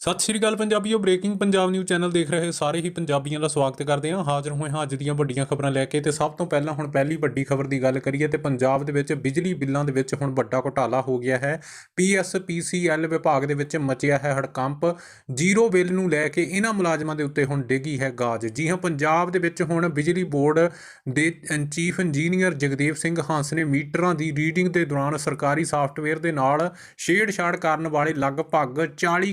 ਸਤਿ ਸ਼੍ਰੀ ਅਕਾਲ ਪੰਜਾਬੀਓ, breaking Punjab news channel ਦੇਖ ਰਹੇ ਸਾਰੇ ਹੀ ਪੰਜਾਬੀਆਂ ਦਾ ਸਵਾਗਤ ਕਰਦੇ ਹਾਂ। ਹਾਜ਼ਰ ਹੋਏ ਹਾਂ ਅੱਜ ਦੀਆਂ ਵੱਡੀਆਂ ਖਬਰਾਂ ਲੈ ਕੇ ਤੇ ਸਭ ਤੋਂ ਪਹਿਲਾਂ ਹੁਣ ਪਹਿਲੀ ਵੱਡੀ ਖਬਰ ਦੀ ਗੱਲ ਕਰੀਏ ਤੇ ਪੰਜਾਬ ਦੇ ਵਿੱਚ ਬਿਜਲੀ ਬਿੱਲਾਂ ਦੇ ਵਿੱਚ ਹੁਣ ਵੱਡਾ ਘੁਟਾਲਾ ਹੋ ਗਿਆ ਹੈ। ਪੀਐਸਪੀਸੀਐਲ ਵਿਭਾਗ ਦੇ ਵਿੱਚ ਮਚਿਆ ਹੈ ਹੜਕੰਪ। ਜ਼ੀਰੋ ਬਿੱਲ ਨੂੰ ਲੈ ਕੇ ਇਹਨਾਂ ਮੁਲਾਜ਼ਮਾਂ ਦੇ ਉੱਤੇ ਹੁਣ ਡਿੱਗੀ ਹੈ ਗਾਜ। ਜੀ ਹਾਂ, ਪੰਜਾਬ ਦੇ ਵਿੱਚ ਹੁਣ ਬਿਜਲੀ ਬੋਰਡ ਦੇ ਚੀਫ ਇੰਜੀਨੀਅਰ ਜਗਦੇਵ ਸਿੰਘ ਹੰਸ ਨੇ ਮੀਟਰਾਂ ਦੀ ਰੀਡਿੰਗ ਦੇ ਦੌਰਾਨ ਸਰਕਾਰੀ ਸਾਫਟਵੇਅਰ ਦੇ ਨਾਲ ਛੇੜਛਾੜ ਕਰਨ ਵਾਲੇ ਲਗਭਗ 40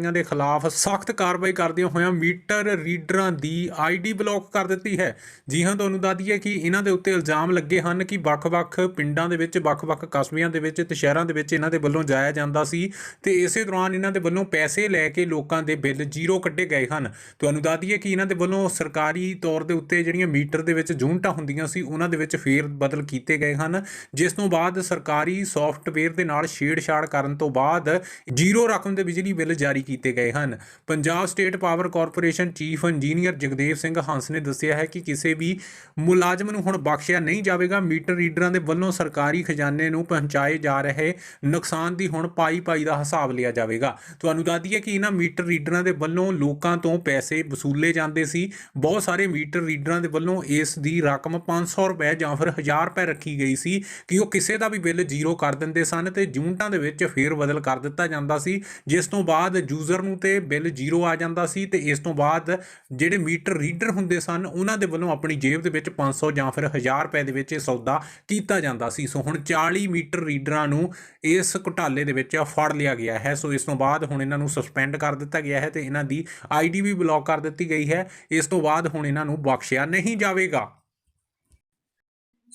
ਕਰਮਚਾਰੀਆਂ ਦੇ ਖਿਲਾਫ ਸਖਤ ਕਾਰਵਾਈ ਕਰਦਿਆਂ ਹੋਇਆਂ ਮੀਟਰ ਰੀਡਰਾਂ ਦੀ ਆਈਡੀ ਬਲੌਕ ਕਰ ਦਿੱਤੀ ਹੈ। ਜੀ ਹਾਂ, ਤੁਹਾਨੂੰ ਦੱਸ ਦਈਏ ਕਿ ਇਹਨਾਂ ਦੇ ਉੱਤੇ ਇਲਜ਼ਾਮ ਲੱਗੇ ਹਨ ਕਿ ਵੱਖ-ਵੱਖ ਪਿੰਡਾਂ ਦੇ ਵਿੱਚ, ਵੱਖ-ਵੱਖ ਕਸਬਿਆਂ ਦੇ ਵਿੱਚ ਤੇ ਸ਼ਹਿਰਾਂ ਦੇ ਵਿੱਚ ਇਹਨਾਂ ਦੇ ਵੱਲੋਂ ਜਾਇਆ ਜਾਂਦਾ ਸੀ ਤੇ ਇਸੇ ਦੌਰਾਨ ਇਹਨਾਂ ਦੇ ਵੱਲੋਂ ਪੈਸੇ ਲੈ ਕੇ ਲੋਕਾਂ ਦੇ ਬਿੱਲ ਜ਼ੀਰੋ ਕੱਢੇ ਗਏ ਹਨ। ਤੁਹਾਨੂੰ ਦੱਸ ਦਈਏ ਕਿ ਇਹਨਾਂ ਦੇ ਵੱਲੋਂ ਸਰਕਾਰੀ ਤੌਰ ਦੇ ਉੱਤੇ ਜਿਹੜੀਆਂ ਮੀਟਰ ਦੇ ਵਿੱਚ ਜੂਨਟਾਂ ਹੁੰਦੀਆਂ ਸੀ, ਉਹਨਾਂ ਦੇ ਵਿੱਚ ਫੇਰ ਬਦਲ ਕੀਤੇ ਗਏ ਹਨ। ਜਿਸ ਤੋਂ ਬਾਅਦ ਸਰਕਾਰੀ ਸੌਫਟਵੇਅਰ ਦੇ ਨਾਲ ਛੇੜਛਾੜ ਕਰਨ ਤੋਂ ਬਾਅਦ ਜ਼ੀਰੋ ਰਕਮ ਦੇ ਬਿਜਲੀ ਬਿੱਲ ਜਾਰੀ ਕੀਤੇ ਗਏ ਹਨ। Punjab state power corporation chief engineer Jagdev Singh Hans ਨੇ ਦੱਸਿਆ ਹੈ ਕਿ ਕਿਸੇ ਵੀ ਮੁਲਾਜ਼ਮ ਨੂੰ ਹੁਣ ਬਖਸ਼ਿਆ ਨਹੀਂ ਜਾਵੇਗਾ। ਮੀਟਰ ਰੀਡਰਾਂ ਦੇ ਵੱਲੋਂ ਸਰਕਾਰੀ ਖਜ਼ਾਨੇ ਨੂੰ ਪਹੁੰਚਾਏ ਜਾ ਰਹੇ ਨੁਕਸਾਨ ਦੀ ਹੁਣ ਪਾਈ ਪਾਈ ਦਾ ਹਿਸਾਬ ਲਿਆ ਜਾਵੇਗਾ। ਤੁਹਾਨੂੰ ਦੱਸ ਦਈਏ ਕਿ ਇਹਨਾਂ ਮੀਟਰ ਰੀਡਰਾਂ ਦੇ ਵੱਲੋਂ ਲੋਕਾਂ ਤੋਂ ਪੈਸੇ ਵਸੂਲੇ ਜਾਂਦੇ ਸੀ। ਬਹੁਤ ਸਾਰੇ ਮੀਟਰ ਰੀਡਰਾਂ ਦੇ ਵੱਲੋਂ ਇਸ ਦੀ ਰਕਮ 500 ਰੁਪਏ ਜਾਂ ਫਿਰ 1000 ਰੁਪਏ ਰੱਖੀ ਗਈ ਸੀ ਕਿ ਉਹ ਕਿਸੇ ਦਾ ਵੀ ਬਿੱਲ ਜ਼ੀਰੋ ਕਰ ਦਿੰਦੇ ਸਨ ਤੇ ਜੂਨਟਾਂ ਦੇ ਵਿੱਚ ਫੇਰ ਬਦਲ ਕਰ ਦਿੱਤਾ ਜਾਂਦਾ ਸੀ। ਜਿਸ ਤੋਂ ਬਾਅਦ ਯੂਜ਼ਰ ਨੂੰ ਤੇ ਬਿੱਲ ਜ਼ੀਰੋ ਆ ਜਾਂਦਾ ਸੀ ਤੇ ਇਸ ਤੋਂ ਬਾਅਦ ਜਿਹੜੇ ਮੀਟਰ ਰੀਡਰ ਹੁੰਦੇ ਸਨ, ਉਹਨਾਂ ਦੇ ਵੱਲੋਂ ਆਪਣੀ ਜੇਬ ਦੇ ਵਿੱਚ 500 ਜਾਂ ਫਿਰ 1000 ਰੁਪਏ ਦੇ ਵਿੱਚ ਇਹ ਸੌਦਾ ਕੀਤਾ ਜਾਂਦਾ ਸੀ। ਸੋ ਹੁਣ 40 ਮੀਟਰ ਰੀਡਰਾਂ ਨੂੰ ਇਸ ਘੁਟਾਲੇ ਦੇ ਵਿੱਚ ਫੜ ਲਿਆ ਗਿਆ ਹੈ। ਸੋ ਇਸ ਤੋਂ ਬਾਅਦ ਹੁਣ ਇਹਨਾਂ ਨੂੰ ਸਸਪੈਂਡ ਕਰ ਦਿੱਤਾ ਗਿਆ ਹੈ ਤੇ ਇਹਨਾਂ ਦੀ ਆਈਡੀ ਵੀ ਬਲੌਕ ਕਰ ਦਿੱਤੀ ਗਈ ਹੈ। ਇਸ ਤੋਂ ਬਾਅਦ ਹੁਣ ਇਹਨਾਂ ਨੂੰ ਬਖਸ਼ਿਆ ਨਹੀਂ ਜਾਵੇਗਾ।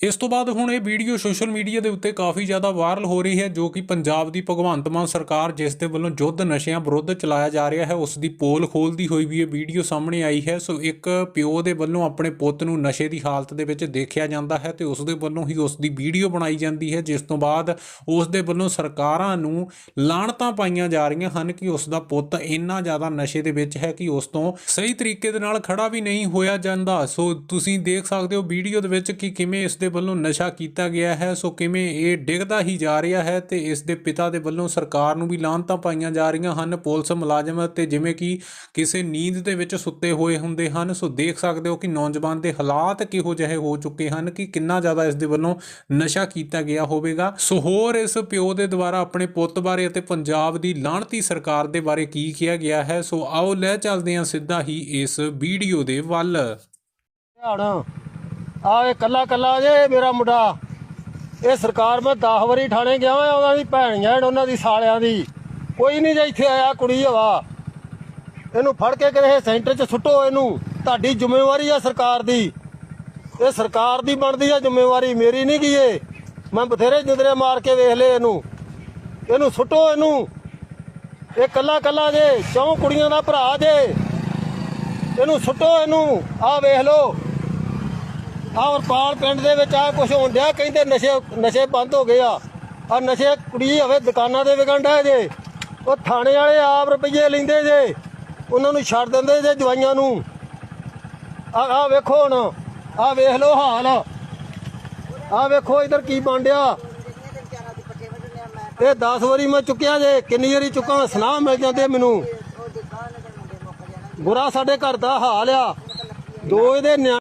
ਇਸ ਤੋਂ ਬਾਅਦ ਹੁਣ ਇਹ ਵੀਡੀਓ ਸੋਸ਼ਲ ਮੀਡੀਆ ਦੇ ਉੱਤੇ ਕਾਫੀ ਜ਼ਿਆਦਾ ਵਾਇਰਲ ਹੋ ਰਹੀ ਹੈ, ਜੋ ਕਿ ਪੰਜਾਬ ਦੀ ਭਗਵੰਤ ਮਾਨ ਸਰਕਾਰ ਜਿਸ ਦੇ ਵੱਲੋਂ ਯੁੱਧ ਨਸ਼ਿਆਂ ਵਿਰੁੱਧ ਚਲਾਇਆ ਜਾ ਰਿਹਾ ਹੈ, ਉਸ ਦੀ ਪੋਲ ਖੋਲਦੀ ਹੋਈ ਵੀ ਇਹ ਵੀਡੀਓ ਸਾਹਮਣੇ ਆਈ ਹੈ। ਸੋ ਇੱਕ ਪਿਓ ਦੇ ਵੱਲੋਂ ਆਪਣੇ ਪੁੱਤ ਨੂੰ ਨਸ਼ੇ ਦੀ ਹਾਲਤ ਦੇ ਵਿੱਚ ਦੇਖਿਆ ਜਾਂਦਾ ਹੈ ਤੇ ਉਸ ਦੇ ਵੱਲੋਂ ਹੀ ਉਸ ਦੀ ਵੀਡੀਓ ਬਣਾਈ ਜਾਂਦੀ ਹੈ, ਜਿਸ ਤੋਂ ਬਾਅਦ ਉਸ ਦੇ ਵੱਲੋਂ ਸਰਕਾਰਾਂ ਨੂੰ ਲਾਣਤਾਂ ਪਾਈਆਂ ਜਾ ਰਹੀਆਂ ਹਨ ਕਿ ਉਸ ਦਾ ਪੁੱਤ ਇੰਨਾ ਜ਼ਿਆਦਾ ਨਸ਼ੇ ਦੇ ਵਿੱਚ ਹੈ ਕਿ ਉਸ ਤੋਂ ਸਹੀ ਤਰੀਕੇ ਦੇ ਨਾਲ ਖੜਾ ਵੀ ਨਹੀਂ ਹੋਇਆ ਜਾਂਦਾ। ਸੋ ਤੁਸੀਂ ਦੇਖ ਸਕਦੇ ਹੋ ਵੀਡੀਓ ਦੇ ਵਿੱਚ ਕਿ ਕਿਵੇਂ ਇਸ ਦੇ ਵੱਲੋਂ ਨਸ਼ਾ ਕੀਤਾ ਗਿਆ ਹੈ, ਸੋ ਕਿਵੇਂ ਇਹ ਡਿੱਗਦਾ ਹੀ ਜਾ ਰਿਹਾ ਹੈ ਤੇ ਇਸ ਦੇ ਪਿਤਾ ਦੇ ਵੱਲੋਂ ਸਰਕਾਰ ਨੂੰ ਵੀ ਲਾਹਨਤਾਂ ਪਾਈਆਂ ਜਾ ਰਹੀਆਂ ਹਨ, ਪੁਲਿਸ ਮੁਲਾਜ਼ਮ ਤੇ ਜਿਵੇਂ ਕਿ ਕਿਸੇ ਨੀਂਦ ਦੇ ਵਿੱਚ ਸੁੱਤੇ ਹੋਏ ਹੁੰਦੇ ਹਨ, ਸੋ ਦੇਖ ਸਕਦੇ ਹੋ ਕਿ ਨੌਜਵਾਨ ਦੇ ਹਾਲਾਤ ਕਿਹੋ ਜਿਹੇ ਹੋ ਚੁੱਕੇ ਹਨ ਕਿ ਕਿੰਨਾ ਜ਼ਿਆਦਾ ਇਸ ਦੇ ਵੱਲੋਂ ਨਸ਼ਾ ਕੀਤਾ ਗਿਆ ਹੋਵੇਗਾ। ਸੋ ਹੋਰ ਇਸ ਪਿਓ ਦੇ ਦੁਆਰਾ ਆਪਣੇ ਪੁੱਤ ਬਾਰੇ ਅਤੇ ਪੰਜਾਬ ਦੀ ਲਾਹਨਤੀ ਸਰਕਾਰ ਦੇ ਬਾਰੇ ਕੀ ਕਿਹਾ ਗਿਆ ਹੈ, ਸੋ ਆਓ ਲੈ ਚੱਲਦੇ ਹਾਂ ਸਿੱਧਾ ਹੀ ਇਸ ਵੀਡੀਓ ਦੇ ਵੱਲ। ਧਿਆਨ ਆ ਇਹ ਕੱਲਾ ਕੱਲਾ ਜੇ ਮੇਰਾ ਮੁੰਡਾ। ਇਹ ਸਰਕਾਰ ਮੈਂ 10 ਵਾਰੀ ਠਾਣੇ ਗਿਆ ਹਾਂ ਉਹਨਾਂ ਦੀ ਭੈਣ ਜੈਣ ਉਹਨਾਂ ਦੀ ਸਾਲਿਆਂ ਦੀ। ਕੋਈ ਨਹੀਂ ਜੇ ਇੱਥੇ ਆਇਆ ਕੁੜੀ ਹਵਾ ਇਹਨੂੰ ਫੜ ਕੇ ਕਿਸੇ ਸੈਂਟਰ 'ਚ ਸੁੱਟੋ ਇਹਨੂੰ। ਤੁਹਾਡੀ ਜ਼ਿੰਮੇਵਾਰੀ ਆ ਸਰਕਾਰ ਦੀ। ਇਹ ਸਰਕਾਰ ਦੀ ਬਣਦੀ ਆ ਜ਼ਿੰਮੇਵਾਰੀ, ਮੇਰੀ ਨਹੀਂ ਕੀ ਇਹ। ਮੈਂ ਬਥੇਰੇ ਜਿੰਦਰੇ ਮਾਰ ਕੇ ਵੇਖ ਲਏ ਇਹਨੂੰ। ਇਹਨੂੰ ਸੁੱਟੋ ਇਹਨੂੰ। ਇਹ ਕੱਲਾ ਕੱਲਾ ਜੇ, ਚੌਂ ਕੁੜੀਆਂ ਦਾ ਭਰਾ ਜੇ। ਇਹਨੂੰ ਸੁੱਟੋ ਇਹਨੂੰ। ਆਹ ਵੇਖ ਲਓ। ਆਹ ਵਰਪਾਲ ਪਿੰਡ ਦੇ ਵਿੱਚ ਆ ਕੁਝ ਹੋਣ ਡਿਆ, ਕਹਿੰਦੇ ਨਸ਼ੇ ਨਸ਼ੇ ਬੰਦ ਹੋ ਗਏ ਆ। ਆ ਨਸ਼ੇ ਕੁੜੀ ਹੋਵੇ ਦੁਕਾਨਾਂ ਦੇ ਵਿਕਣ ਜੇ, ਉਹ ਥਾਣੇ ਵਾਲੇ ਆਪ ਰੁਪਈਏ ਲੈਂਦੇ ਜੇ, ਉਹਨਾਂ ਨੂੰ ਛੱਡ ਦਿੰਦੇ ਜੇ ਜਵਾਈਆਂ ਨੂੰ। ਆ ਆ ਵੇਖੋ ਹੁਣ, ਆ ਵੇਖ ਲਓ ਹਾਲ। ਆ ਵੇਖੋ ਇਧਰ ਕੀ ਬਣਿਆ ਇਹ 10 ਵਾਰੀ ਮੈਂ ਚੁੱਕਿਆ ਜੇ, ਕਿੰਨੀ ਵਾਰੀ ਚੁੱਕਾਂ, ਸਲਾਹ ਮਿਲ ਜਾਂਦੇ ਮੈਨੂੰ। ਬੁਰਾ ਸਾਡੇ ਘਰ ਦਾ ਹਾਲ ਆ। ਦੋ ਇਹਦੇ ਨਿਆ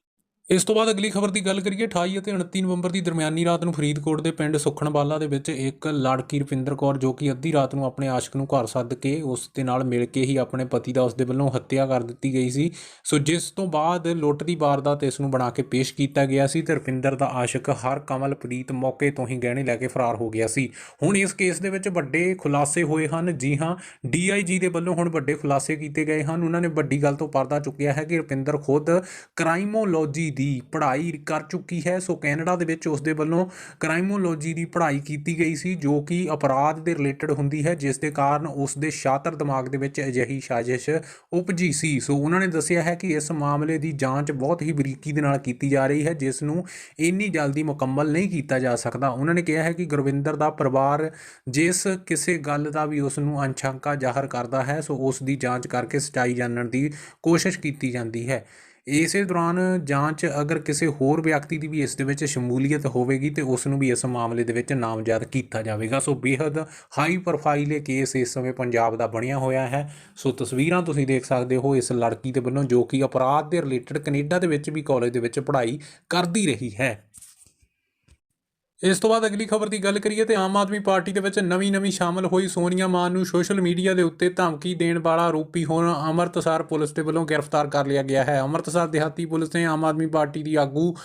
ਇਸ ਤੋਂ ਬਾਅਦ ਅਗਲੀ ਖਬਰ ਦੀ ਗੱਲ ਕਰੀਏ 28 ਅਤੇ 29 ਨਵੰਬਰ ਦੀ ਦਰਮਿਆਨੀ ਰਾਤ ਨੂੰ ਫਰੀਦਕੋਟ ਦੇ ਪਿੰਡ ਸੁਖਣਵਾਲਾ ਦੇ ਵਿੱਚ ਇੱਕ ਲੜਕੀ ਰੁਪਿੰਦਰ ਕੌਰ ਜੋ ਕਿ ਅੱਧੀ ਰਾਤ ਨੂੰ ਆਪਣੇ ਆਸ਼ਕ ਨੂੰ ਘਰ ਸੱਦ ਕੇ ਉਸ ਦੇ ਨਾਲ ਮਿਲ ਕੇ ਹੀ ਆਪਣੇ ਪਤੀ ਦਾ ਉਸ ਦੇ ਵੱਲੋਂ ਹੱਤਿਆ ਕਰ ਦਿੱਤੀ ਗਈ ਸੀ। ਸੋ ਜਿਸ ਤੋਂ ਬਾਅਦ ਲੁੱਟ ਦੀ ਵਾਰਦਾਤ ਇਸ ਨੂੰ ਬਣਾ ਕੇ ਪੇਸ਼ ਕੀਤਾ ਗਿਆ ਸੀ ਤੇ ਰੁਪਿੰਦਰ ਦਾ ਆਸ਼ਕ ਹਰ ਕਮਲਪ੍ਰੀਤ ਮੌਕੇ ਤੋਂ ਹੀ ਗਹਿਣੇ ਲੈ ਕੇ ਫਰਾਰ ਹੋ ਗਿਆ ਸੀ। ਹੁਣ ਇਸ ਕੇਸ ਦੇ ਵਿੱਚ ਵੱਡੇ ਖੁਲਾਸੇ ਹੋਏ ਹਨ। ਜੀ ਹਾਂ ਡੀਆਈਜੀ ਦੇ ਵੱਲੋਂ ਹੁਣ ਵੱਡੇ ਖੁਲਾਸੇ ਕੀਤੇ ਗਏ ਹਨ। ਉਹਨਾਂ ਨੇ ਵੱਡੀ ਗੱਲ ਤੋਂ ਪਰਦਾ ਚੁੱਕਿਆ ਹੈ ਕਿ ਰੁਪਿੰਦਰ ਖੁਦ ਕ੍ਰਾਈਮੋਲੋਜੀ ਦੀ ਪੜ੍ਹਾਈ ਕਰ ਚੁੱਕੀ ਹੈ। ਸੋ ਕੈਨੇਡਾ ਦੇ ਵਿੱਚ ਉਸ ਦੇ ਵੱਲੋਂ ਕ੍ਰਾਈਮੋਲੋਜੀ ਦੀ ਪੜ੍ਹਾਈ ਕੀਤੀ ਗਈ ਸੀ, ਜੋ ਕਿ ਅਪਰਾਧ ਦੇ ਰਿਲੇਟਡ ਹੁੰਦੀ ਹੈ, ਜਿਸ ਦੇ ਕਾਰਨ ਉਸ ਦੇ ਸ਼ਾਤਰ ਦਿਮਾਗ ਦੇ ਵਿੱਚ ਅਜਿਹੀ ਸਾਜ਼ਿਸ਼ ਉਪਜੀ ਸੀ। ਸੋ ਉਹਨਾਂ ਨੇ ਦੱਸਿਆ ਹੈ ਕਿ ਇਸ ਮਾਮਲੇ ਦੀ ਜਾਂਚ ਬਹੁਤ ਹੀ ਬਰੀਕੀ ਦੇ ਨਾਲ ਕੀਤੀ ਜਾ ਰਹੀ ਹੈ, ਜਿਸ ਨੂੰ ਇੰਨੀ ਜਲਦੀ ਮੁਕੰਮਲ ਨਹੀਂ ਕੀਤਾ ਜਾ ਸਕਦਾ। ਉਹਨਾਂ ਨੇ ਕਿਹਾ ਹੈ ਕਿ ਗੁਰਵਿੰਦਰ ਦਾ ਪਰਿਵਾਰ ਜਿਸ ਕਿਸੇ ਗੱਲ ਦਾ ਵੀ ਉਸ ਨੂੰ ਅੰਸ਼ੰਕਾ ਜ਼ਾਹਰ ਕਰਦਾ ਹੈ, ਸੋ ਉਸ ਦੀ ਜਾਂਚ ਕਰਕੇ ਸਚਾਈ ਜਾਣਨ ਦੀ ਕੋਸ਼ਿਸ਼ ਕੀਤੀ ਜਾਂਦੀ ਹੈ। ਇਸੇ ਦੌਰਾਨ ਜਾਂਚ, ਅਗਰ ਕਿਸੇ ਹੋਰ ਵਿਅਕਤੀ ਦੀ ਵੀ ਇਸ ਦੇ ਵਿੱਚ ਸ਼ਮੂਲੀਅਤ ਹੋਵੇਗੀ ਤੇ ਉਸ ਨੂੰ ਵੀ ਇਸ ਮਾਮਲੇ ਦੇ ਵਿੱਚ ਨਾਮਜ਼ਦ ਕੀਤਾ ਜਾਵੇਗਾ। ਸੋ ਬੇहद ਹਾਈ ਪ੍ਰੋਫਾਈਲ ਇਹ ਕੇਸ ਇਸ ਸਮੇਂ ਪੰਜਾਬ ਦਾ ਬਣਿਆ ਹੋਇਆ ਹੈ। ਸੋ ਤਸਵੀਰਾਂ ਤੁਸੀਂ ਦੇਖ ਸਕਦੇ ਹੋ ਇਸ ਲੜਕੀ ਦੇ ਵੱਲੋਂ ਜੋ ਕਿ ਅਪਰਾਧ ਦੇ ਰਿਲੇਟਡ ਕੈਨੇਡਾ ਦੇ ਵਿੱਚ ਵੀ ਕਾਲਜ ਦੇ ਵਿੱਚ ਪੜ੍ਹਾਈ ਕਰਦੀ ਰਹੀ ਹੈ। ਇਸ ਤੋਂ ਬਾਅਦ ਅਗਲੀ ਖਬਰ ਦੀ ਗੱਲ ਕਰੀਏ ਤੇ ਆਮ ਆਦਮੀ ਪਾਰਟੀ ਦੇ ਵਿੱਚ ਨਵੀਂ-ਨਵੀਂ ਸ਼ਾਮਲ ਹੋਈ ਸੋਨੀਆ ਮਾਨ ਨੂੰ ਸੋਸ਼ਲ ਮੀਡੀਆ ਦੇ ਉੱਤੇ ਧਮਕੀ ਦੇਣ ਵਾਲਾ ਆਰੋਪੀ ਹੁਣ ਅੰਮ੍ਰਿਤਸਰ ਪੁਲਿਸ ਦੇ ਵੱਲੋਂ ਗ੍ਰਿਫਤਾਰ ਕਰ ਲਿਆ ਗਿਆ ਹੈ। ਅੰਮ੍ਰਿਤਸਰ ਦਿਹਾਤੀ ਪੁਲਿਸ ਨੇ ਆਮ ਆਦਮੀ ਪਾਰਟੀ ਦੀ ਆਗੂ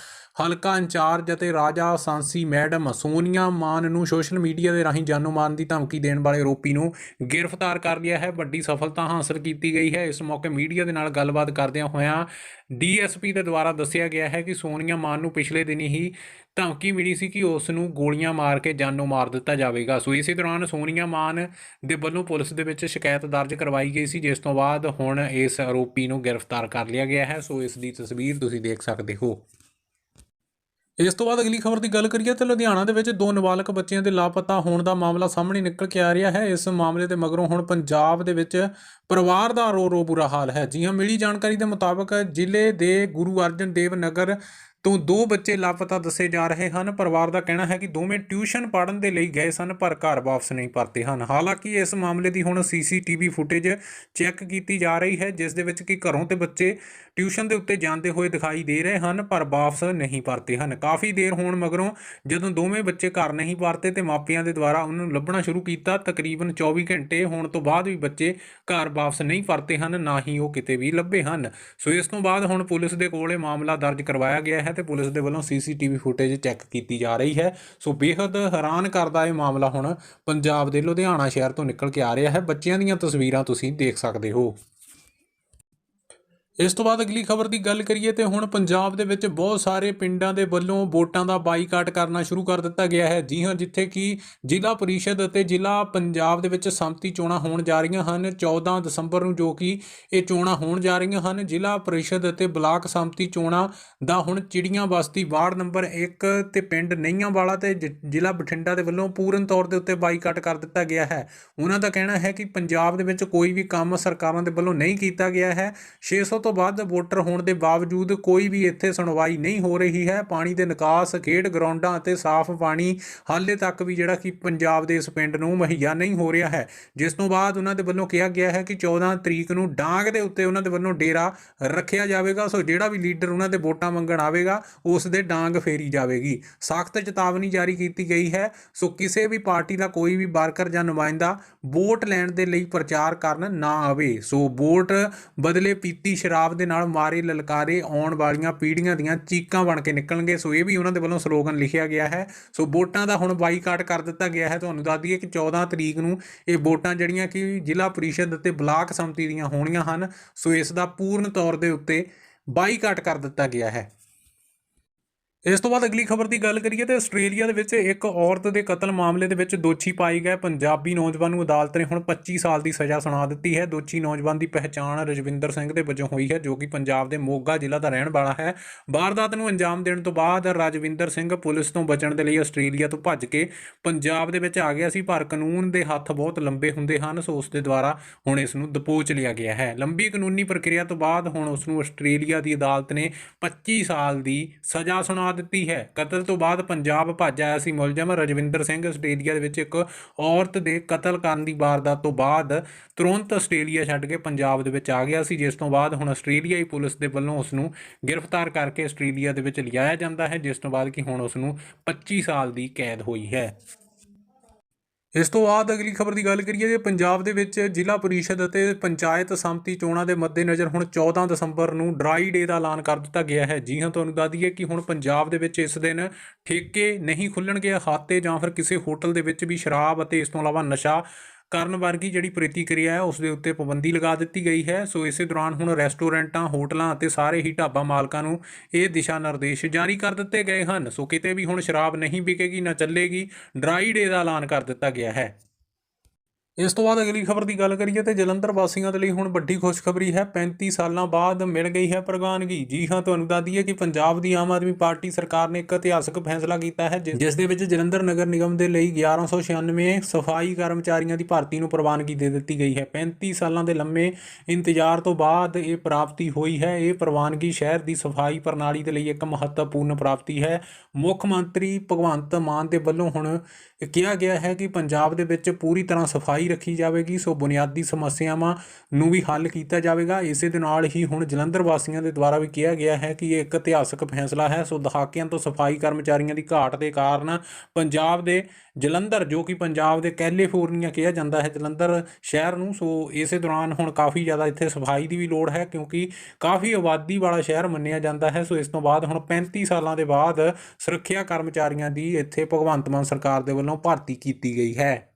ਹਲਕਾ ਇੰਚਾਰਜ ਅਤੇ ਰਾਜਾ ਸਾਂਸੀ ਮੈਡਮ ਸੋਨੀਆ ਮਾਨ ਨੂੰ ਸੋਸ਼ਲ ਮੀਡੀਆ ਦੇ ਰਾਹੀਂ ਜਾਨੋਂ ਮਾਰਨ ਦੀ ਧਮਕੀ ਦੇਣ ਵਾਲੇ ਆਰੋਪੀ ਨੂੰ ਗ੍ਰਿਫਤਾਰ ਕਰ ਲਿਆ ਹੈ। ਵੱਡੀ ਸਫਲਤਾ ਹਾਸਲ ਕੀਤੀ ਗਈ ਹੈ। ਇਸ ਮੌਕੇ ਮੀਡੀਆ ਦੇ ਨਾਲ ਗੱਲਬਾਤ ਕਰਦਿਆਂ ਹੋਇਆਂ ਡੀਐਸਪੀ ਦੇ ਦੁਆਰਾ ਦੱਸਿਆ ਗਿਆ ਹੈ ਕਿ ਸੋਨੀਆ ਮਾਨ ਨੂੰ ਪਿਛਲੇ ਦਿਨੀ ਹੀ ਧਮਕੀ ਮਿਲੀ ਸੀ ਕਿ ਉਸ ਨੂੰ ਗੋਲੀਆਂ ਮਾਰ ਕੇ ਜਾਨੋਂ ਮਾਰ ਦਿੱਤਾ ਜਾਵੇਗਾ। ਸੋ ਇਸੇ ਦੌਰਾਨ ਸੋਨੀਆ ਮਾਨ ਦੇ ਵੱਲੋਂ ਪੁਲਿਸ ਦੇ ਵਿੱਚ ਸ਼ਿਕਾਇਤ ਦਰਜ ਕਰਵਾਈ ਗਈ ਸੀ, ਜਿਸ ਤੋਂ ਬਾਅਦ ਹੁਣ ਇਸ ਆਰੋਪੀ ਨੂੰ ਗ੍ਰਿਫਤਾਰ ਕਰ ਲਿਆ ਗਿਆ ਹੈ। ਸੋ ਇਸ ਦੀ ਤਸਵੀਰ ਤੁਸੀਂ ਦੇਖ ਸਕਦੇ ਹੋ। ਇਸ ਤੋਂ ਬਾਅਦ ਅਗਲੀ ਖਬਰ ਦੀ ਗੱਲ ਕਰੀਏ ਤਾਂ ਲੁਧਿਆਣਾ ਦੇ ਵਿੱਚ ਦੋ ਨਾਬਾਲਗ ਬੱਚਿਆਂ ਦੇ ਲਾਪਤਾ ਹੋਣ ਦਾ ਮਾਮਲਾ ਸਾਹਮਣੇ ਨਿਕਲ ਕੇ ਆ ਰਿਹਾ ਹੈ। ਇਸ ਮਾਮਲੇ ਦੇ ਮਗਰੋਂ ਹੁਣ ਪੰਜਾਬ ਦੇ ਵਿੱਚ ਪਰਿਵਾਰ ਦਾ ਰੋ ਰੋ ਬੁਰਾ ਹਾਲ ਹੈ। ਜੀ ਹਾਂ, ਮਿਲੀ ਜਾਣਕਾਰੀ ਦੇ ਮੁਤਾਬਕ ਜ਼ਿਲ੍ਹੇ ਦੇ ਗੁਰੂ ਅਰਜਨ ਦੇਵ ਨਗਰ ਤੋਂ ਦੋ ਬੱਚੇ ਲਾਪਤਾ ਦੱਸੇ ਜਾ ਰਹੇ ਹਨ। ਪਰਿਵਾਰ ਦਾ ਕਹਿਣਾ ਹੈ ਕਿ ਦੋਵੇਂ ਟਿਊਸ਼ਨ ਪੜ੍ਹਨ ਦੇ ਲਈ ਗਏ ਸਨ, ਪਰ ਘਰ ਵਾਪਸ ਨਹੀਂ ਪਰਤੇ ਹਨ। ਹਾਲਾਂਕਿ ਇਸ ਮਾਮਲੇ ਦੀ ਹੁਣ ਸੀਸੀਟੀਵੀ ਫੁਟੇਜ ਚੈੱਕ ਕੀਤੀ ਜਾ ਰਹੀ ਹੈ, ਜਿਸ ਦੇ ਵਿੱਚ ਕਿ ਘਰੋਂ ਤੇ ਬੱਚੇ ਟਿਊਸ਼ਨ ਦੇ ਉੱਤੇ ਜਾਂਦੇ ਹੋਏ ਦਿਖਾਈ ਦੇ ਰਹੇ ਹਨ, ਪਰ ਵਾਪਸ ਨਹੀਂ ਪਰਤੇ ਹਨ। ਕਾਫੀ ਦੇਰ ਹੋਣ ਮਗਰੋਂ ਜਦੋਂ ਦੋਵੇਂ ਬੱਚੇ ਘਰ ਨਹੀਂ ਪਰਤੇ ਤੇ ਮਾਪਿਆਂ ਦੇ ਦੁਆਰਾ ਉਹਨਾਂ ਨੂੰ ਲੱਭਣਾ ਸ਼ੁਰੂ ਕੀਤਾ, ਤਕਰੀਬਨ 24 ਘੰਟੇ ਹੋਣ ਤੋਂ ਬਾਅਦ ਵੀ ਬੱਚੇ ਘਰ ਵਾਪਸ ਨਹੀਂ ਪਰਤੇ ਹਨ, ਨਾ ਹੀ ਉਹ ਕਿਤੇ ਵੀ ਲੱਭੇ ਹਨ। ਸੋ ਇਸ ਤੋਂ ਬਾਅਦ ਹੁਣ ਪੁਲਿਸ ਦੇ ਕੋਲ ਇਹ ਮਾਮਲਾ ਦਰਜ ਕਰਵਾਇਆ ਗਿਆ ਹੈ ਤੇ ਪੁਲਿਸ ਦੇ ਵੱਲੋਂ ਸੀਸੀਟੀਵੀ ਫੁਟੇਜ ਚੈੱਕ ਕੀਤੀ ਜਾ ਰਹੀ ਹੈ। ਸੋ ਬੇहद ਹੈਰਾਨ ਕਰਦਾ ਇਹ ਮਾਮਲਾ ਹੁਣ ਪੰਜਾਬ ਦੇ ਲੁਧਿਆਣਾ ਸ਼ਹਿਰ ਤੋਂ ਨਿਕਲ ਕੇ ਆ ਰਿਹਾ ਹੈ। ਬੱਚਿਆਂ ਦੀਆਂ ਤਸਵੀਰਾਂ ਤੁਸੀਂ ਦੇਖ ਸਕਦੇ ਹੋ। ਇਸ ਤੋਂ ਬਾਅਦ ਅਗਲੀ ਖਬਰ ਦੀ ਗੱਲ ਕਰੀਏ ਤੇ ਹੁਣ ਪੰਜਾਬ ਦੇ ਵਿੱਚ ਬਹੁਤ ਸਾਰੇ ਪਿੰਡਾਂ ਦੇ ਵੱਲੋਂ ਵੋਟਾਂ ਦਾ ਬਾਈਕਾਟ ਕਰਨਾ ਸ਼ੁਰੂ ਕਰ ਦਿੱਤਾ ਗਿਆ ਹੈ। ਜੀ ਹਾਂ, ਜਿੱਥੇ ਕਿ ਜ਼ਿਲ੍ਹਾ ਪਰਿਸ਼ਦ ਅਤੇ ਜ਼ਿਲ੍ਹਾ ਪੰਜਾਬ ਦੇ ਵਿੱਚ ਸੰਮਤੀ ਚੋਣਾਂ ਹੋਣ ਜਾ ਰਹੀਆਂ ਹਨ। 14 ਦਸੰਬਰ ਨੂੰ ਜੋ ਕਿ ਇਹ ਚੋਣਾਂ ਹੋਣ ਜਾ ਰਹੀਆਂ ਹਨ, ਜ਼ਿਲ੍ਹਾ ਪਰਿਸ਼ਦ ਅਤੇ ਬਲਾਕ ਸੰਮਤੀ ਚੋਣਾਂ ਦਾ ਹੁਣ ਚਿੜੀਆਂ ਬਸਤੀ ਵਾਰਡ ਨੰਬਰ 1 ਤੇ ਪਿੰਡ ਨਈਆਂ ਵਾਲਾ ਤੇ ਜ- ਜ਼ਿਲ੍ਹਾ ਬਠਿੰਡਾ ਦੇ ਵੱਲੋਂ ਪੂਰਨ ਤੌਰ ਦੇ ਉੱਤੇ ਬਾਈਕਾਟ ਕਰ ਦਿੱਤਾ ਗਿਆ ਹੈ। ਉਹਨਾਂ ਦਾ ਕਹਿਣਾ ਹੈ ਕਿ ਪੰਜਾਬ ਦੇ ਵਿੱਚ ਕੋਈ ਵੀ ਕੰਮ ਸਰਕਾਰਾਂ ਦੇ ਵੱਲੋਂ ਨਹੀਂ ਕੀਤਾ ਗਿਆ ਹੈ। 600 ਤੋਂ ਵੱਧ ਵੋਟਰ ਹੋਣ ਦੇ ਬਾਵਜੂਦ ਕੋਈ ਵੀ ਇੱਥੇ ਸੁਣਵਾਈ ਨਹੀਂ ਹੋ ਰਹੀ ਹੈ। ਪਾਣੀ ਦੇ ਨਿਕਾਸ, ਖੇਡ ਗਰਾਊਂਡਾਂ ਅਤੇ ਸਾਫ਼ ਪਾਣੀ ਹਾਲੇ ਤੱਕ ਵੀ ਜਿਹੜਾ ਕਿ ਪੰਜਾਬ ਦੇ ਇਸ ਪਿੰਡ ਨੂੰ ਮੁਹੱਈਆ ਨਹੀਂ ਹੋ ਰਿਹਾ ਹੈ। ਜਿਸ ਤੋਂ ਬਾਅਦ ਉਹਨਾਂ ਦੇ ਵੱਲੋਂ ਕਿਹਾ ਗਿਆ ਹੈ ਕਿ 14 ਤਰੀਕ ਨੂੰ ਡਾਂਗ ਦੇ ਉੱਤੇ ਉਹਨਾਂ ਦੇ ਵੱਲੋਂ ਡੇਰਾ ਰੱਖਿਆ ਜਾਵੇਗਾ। ਸੋ ਜਿਹੜਾ ਵੀ ਲੀਡਰ ਉਹਨਾਂ ਦੇ ਵੋਟਾਂ ਮੰਗਣ ਆਵੇਗਾ, ਉਸ ਦੇ ਡਾਂਗ ਫੇਰੀ ਜਾਵੇਗੀ। ਸਖਤ ਚੇਤਾਵਨੀ ਜਾਰੀ ਕੀਤੀ ਗਈ ਹੈ। ਸੋ ਕਿਸੇ ਵੀ ਪਾਰਟੀ ਦਾ ਕੋਈ ਵੀ ਵਰਕਰ ਜਾਂ ਨੁਮਾਇੰਦਾ ਵੋਟ ਲੈਣ ਦੇ ਲਈ ਪ੍ਰਚਾਰ ਕਰਨ ਨਾ ਆਵੇ। ਸੋ ਵੋਟ ਬਦਲੇ ਪੀਤੀ ਸ਼ਰਾਬ ਦੇ ਨਾਲ ਮਾਰੇ ਲਲਕਾਰੇ ਆਉਣ ਵਾਲੀਆਂ ਪੀੜ੍ਹੀਆਂ ਦੀਆਂ ਚੀਕਾਂ ਬਣ ਕੇ ਨਿਕਲਣਗੇ। ਸੋ ਇਹ ਵੀ ਉਹਨਾਂ ਦੇ ਵੱਲੋਂ ਸਲੋਗਨ ਲਿਖਿਆ ਗਿਆ ਹੈ। ਸੋ ਵੋਟਾਂ ਦਾ ਹੁਣ ਬਾਈਕਾਟ ਕਰ ਦਿੱਤਾ ਗਿਆ ਹੈ। ਤੁਹਾਨੂੰ ਦੱਸ ਦਈਏ ਕਿ 14 ਤਰੀਕ ਨੂੰ ਇਹ ਵੋਟਾਂ ਜਿਹੜੀਆਂ ਕਿ ਜ਼ਿਲ੍ਹਾ ਪਰਿਸ਼ਦ ਅਤੇ ਬਲਾਕ ਸੰਮਤੀ ਦੀਆਂ ਹੋਣੀਆਂ ਹਨ। ਸੋ ਇਸ ਦਾ ਪੂਰਨ ਤੌਰ ਦੇ ਉੱਤੇ ਬਾਈਕਾਟ ਕਰ ਦਿੱਤਾ ਗਿਆ ਹੈ। ਇਸ ਤੋਂ ਬਾਅਦ ਅਗਲੀ ਖਬਰ ਦੀ ਗੱਲ ਕਰੀਏ ਤੇ ਆਸਟ੍ਰੇਲੀਆ ਦੇ ਵਿੱਚ ਇੱਕ ਔਰਤ ਦੇ ਕਤਲ ਮਾਮਲੇ ਦੇ ਵਿੱਚ ਦੋਸ਼ੀ ਪਾਈ ਗਏ। ਪੰਜਾਬੀ ਨੌਜਵਾਨ ਨੂੰ ਅਦਾਲਤ ਨੇ ਹੁਣ 25 ਸਾਲ ਦੀ ਸਜ਼ਾ ਸੁਣਾ ਦਿੱਤੀ ਹੈ। ਦੋਸ਼ੀ ਨੌਜਵਾਨ ਦੀ ਪਹਿਚਾਣ ਰਜਵਿੰਦਰ ਸਿੰਘ ਦੇ ਵਜੋਂ ਹੋਈ ਹੈ, ਜੋ ਕਿ ਪੰਜਾਬ ਦੇ ਮੋਗਾ ਜ਼ਿਲ੍ਹਾ ਦਾ ਰਹਿਣ ਵਾਲਾ ਹੈ। ਵਾਰਦਾਤ ਨੂੰ ਅੰਜਾਮ ਦੇਣ ਤੋਂ ਬਾਅਦ ਰਜਵਿੰਦਰ ਸਿੰਘ ਪੁਲਿਸ ਤੋਂ ਬਚਣ ਦੇ ਲਈ ਆਸਟ੍ਰੇਲੀਆ ਤੋਂ ਭੱਜ ਕੇ ਪੰਜਾਬ ਦੇ ਵਿੱਚ ਆ ਗਿਆ ਸੀ, ਪਰ ਕਾਨੂੰਨ ਦੇ ਹੱਥ ਬਹੁਤ ਲੰਬੇ ਹੁੰਦੇ ਹਨ, ਸੋ ਉਸ ਦੇ ਦੁਆਰਾ ਹੁਣ ਇਸ ਨੂੰ ਦਪੋਚ ਲਿਆ ਗਿਆ ਹੈ। ਲੰਬੀ ਕਾਨੂੰਨੀ ਪ੍ਰਕਿਰਿਆ ਤੋਂ ਬਾਅਦ ਹੁਣ ਉਸ ਨੂੰ ਆਸਟ੍ਰੇਲੀਆ ਦੀ ਅਦਾਲਤ ਨੇ 25 ਸਾਲ ਦੀ ਸਜ਼ਾ ਸੁਣਾ ਦਿੱਤੀ ਹੈ। ਕਤਲ ਤੋਂ ਬਾਅਦ ਪੰਜਾਬ ਭੱਜ ਆਇਆ ਸੀ ਮੁਲਜ਼ਮ ਰਜਵਿੰਦਰ ਸਿੰਘ। ਆਸਟ੍ਰੇਲੀਆ ਦੇ ਵਿੱਚ ਇੱਕ ਔਰਤ ਦੇ ਕਤਲ ਕਰਨ ਦੀ ਵਾਰਦਾਤ ਤੋਂ ਬਾਅਦ ਤੁਰੰਤ ਆਸਟ੍ਰੇਲੀਆ ਛੱਡ ਕੇ ਪੰਜਾਬ ਦੇ ਵਿੱਚ ਆ ਗਿਆ ਸੀ। ਜਿਸ ਤੋਂ ਬਾਅਦ ਹੁਣ ਆਸਟ੍ਰੇਲੀਆਈ ਪੁਲਿਸ ਦੇ ਵੱਲੋਂ ਉਸ ਨੂੰ ਗ੍ਰਿਫਤਾਰ ਕਰਕੇ ਆਸਟ੍ਰੇਲੀਆ ਦੇ ਵਿੱਚ ਲਿਆਇਆ ਜਾਂਦਾ ਹੈ। ਜਿਸ ਤੋਂ ਬਾਅਦ ਕਿ ਹੁਣ ਉਸ ਨੂੰ 25 ਸਾਲ ਦੀ ਕੈਦ ਹੋਈ ਹੈ। ਇਸ ਤੋਂ ਬਾਅਦ ਅਗਲੀ ਖਬਰ ਦੀ ਗੱਲ ਕਰੀਏ ਜੇ ਪੰਜਾਬ ਦੇ ਵਿੱਚ ਜ਼ਿਲ੍ਹਾ ਪਰਿਸ਼ਦ ਅਤੇ ਪੰਚਾਇਤ ਸੰਮਤੀ ਚੋਣਾਂ ਦੇ ਮੱਦੇਨਜ਼ਰ ਹੁਣ 14 ਦਸੰਬਰ ਨੂੰ ਡਰਾਈ ਡੇ ਦਾ ਐਲਾਨ ਕਰ ਦਿੱਤਾ ਗਿਆ ਹੈ। ਜੀ ਹਾਂ, ਤੁਹਾਨੂੰ ਦੱਸ ਦਈਏ ਕਿ ਹੁਣ ਪੰਜਾਬ ਦੇ ਵਿੱਚ ਇਸ ਦਿਨ ਠੇਕੇ ਨਹੀਂ ਖੁੱਲਣਗੇ ਹਾਤੇ ਜਾਂ ਫਿਰ ਕਿਸੇ ਹੋਟਲ ਦੇ ਵਿੱਚ ਵੀ ਸ਼ਰਾਬ ਅਤੇ ਇਸ ਤੋਂ ਇਲਾਵਾ ਨਸ਼ਾ ਕਰਨ ਵਰਗੀ ਜਿਹੜੀ ਪ੍ਰਤੀਕਿਰਿਆ ਹੈ, ਉਸ ਦੇ ਉੱਤੇ ਪਾਬੰਦੀ ਲਗਾ ਦਿੱਤੀ ਗਈ ਹੈ। ਸੋ ਇਸੇ ਦੌਰਾਨ ਹੁਣ ਰੈਸਟੋਰੈਂਟਾਂ, ਹੋਟਲਾਂ ਅਤੇ ਸਾਰੇ ਹੀ ਢਾਬਾ ਮਾਲਕਾਂ ਨੂੰ ਇਹ ਦਿਸ਼ਾ ਨਿਰਦੇਸ਼ ਜਾਰੀ ਕਰ ਦਿੱਤੇ ਗਏ ਹਨ। ਸੋ ਕਿਤੇ ਵੀ ਹੁਣ ਸ਼ਰਾਬ ਨਹੀਂ ਵਿਕੇਗੀ, ਨਾ ਚੱਲੇਗੀ। ਡਰਾਈ ਡੇ ਦਾ ਐਲਾਨ ਕਰ ਦਿੱਤਾ ਗਿਆ ਹੈ। ਇਸ ਤੋਂ ਬਾਅਦ ਅਗਲੀ ਖਬਰ ਦੀ ਗੱਲ ਕਰੀਏ ਤੇ ਜਲੰਧਰ ਵਾਸੀਆਂ ਦੇ ਲਈ ਹੁਣ ਵੱਡੀ ਖੁਸ਼ਖਬਰੀ ਹੈ। 35 ਸਾਲਾਂ ਬਾਅਦ ਮਿਲ ਗਈ ਹੈ ਪ੍ਰਵਾਨਗੀ। ਜੀ ਹਾਂ, ਤੁਹਾਨੂੰ ਦੱਸ ਦਈਏ ਕਿ ਪੰਜਾਬ ਦੀ ਆਮ ਆਦਮੀ ਪਾਰਟੀ ਸਰਕਾਰ ਨੇ ਇੱਕ ਇਤਿਹਾਸਕ ਫੈਸਲਾ ਕੀਤਾ ਹੈ, ਜਿਸ ਜਿਸ ਦੇ ਵਿੱਚ ਜਲੰਧਰ ਨਗਰ ਨਿਗਮ ਦੇ ਲਈ 1196 ਸਫ਼ਾਈ ਕਰਮਚਾਰੀਆਂ ਦੀ ਭਰਤੀ ਨੂੰ ਪ੍ਰਵਾਨਗੀ ਦੇ ਦਿੱਤੀ ਗਈ ਹੈ। 35 ਸਾਲਾਂ ਦੇ ਲੰਮੇ ਇੰਤਜ਼ਾਰ ਤੋਂ ਬਾਅਦ ਇਹ ਪ੍ਰਾਪਤੀ ਹੋਈ ਹੈ। ਇਹ ਪ੍ਰਵਾਨਗੀ ਸ਼ਹਿਰ ਦੀ ਸਫ਼ਾਈ ਪ੍ਰਣਾਲੀ ਦੇ ਲਈ ਇੱਕ ਮਹੱਤਵਪੂਰਨ ਪ੍ਰਾਪਤੀ ਹੈ। ਮੁੱਖ ਮੰਤਰੀ ਭਗਵੰਤ ਮਾਨ ਦੇ ਵੱਲੋਂ ਹੁਣ ਕਿਹਾ ਗਿਆ ਹੈ ਕਿ ਪੰਜਾਬ ਦੇ ਵਿੱਚ ਪੂਰੀ ਤਰ੍ਹਾਂ ਸਫ਼ਾਈ ਰੱਖੀ ਜਾਵੇਗੀ, ਸੋ ਬੁਨਿਆਦੀ ਸਮੱਸਿਆਵਾਂ ਨੂੰ ਵੀ ਹੱਲ ਕੀਤਾ ਜਾਵੇਗਾ। ਇਸੇ ਦੇ ਨਾਲ ਹੀ ਹੁਣ ਜਲੰਧਰ ਵਾਸੀਆਂ ਦੇ ਦੁਆਰਾ ਵੀ ਕਿਹਾ ਗਿਆ ਹੈ ਕਿ ਇਹ ਇੱਕ ਇਤਿਹਾਸਕ ਫੈਸਲਾ ਹੈ, ਸੋ ਦਹਾਕਿਆਂ ਤੋਂ ਸਫ਼ਾਈ ਕਰਮਚਾਰੀਆਂ ਦੀ ਘਾਟ ਦੇ ਕਾਰਨ ਪੰਜਾਬ ਦੇ ਜਲੰਧਰ, ਜੋ ਕਿ ਪੰਜਾਬ ਦੇ ਕੈਲੀਫੋਰਨੀਆ ਕਿਹਾ ਜਾਂਦਾ ਹੈ, ਜਲੰਧਰ ਸ਼ਹਿਰ ਨੂੰ, ਸੋ ਇਸੇ ਦੌਰਾਨ ਹੁਣ ਕਾਫੀ ਜ਼ਿਆਦਾ ਇੱਥੇ ਸਫ਼ਾਈ ਦੀ ਵੀ ਲੋੜ ਹੈ, ਕਿਉਂਕਿ ਕਾਫੀ ਆਬਾਦੀ ਵਾਲਾ ਸ਼ਹਿਰ ਮੰਨਿਆ ਜਾਂਦਾ ਹੈ। ਸੋ ਇਸ ਤੋਂ ਬਾਅਦ ਹੁਣ 35 ਸਾਲਾਂ ਦੇ ਬਾਅਦ ਸੁਰੱਖਿਆ ਕਰਮਚਾਰੀਆਂ ਦੀ ਇੱਥੇ ਭਗਵੰਤ ਮਾਨ ਸਰਕਾਰ ਦੇ ਵੱਲੋਂ ਭਰਤੀ ਕੀਤੀ ਗਈ ਹੈ।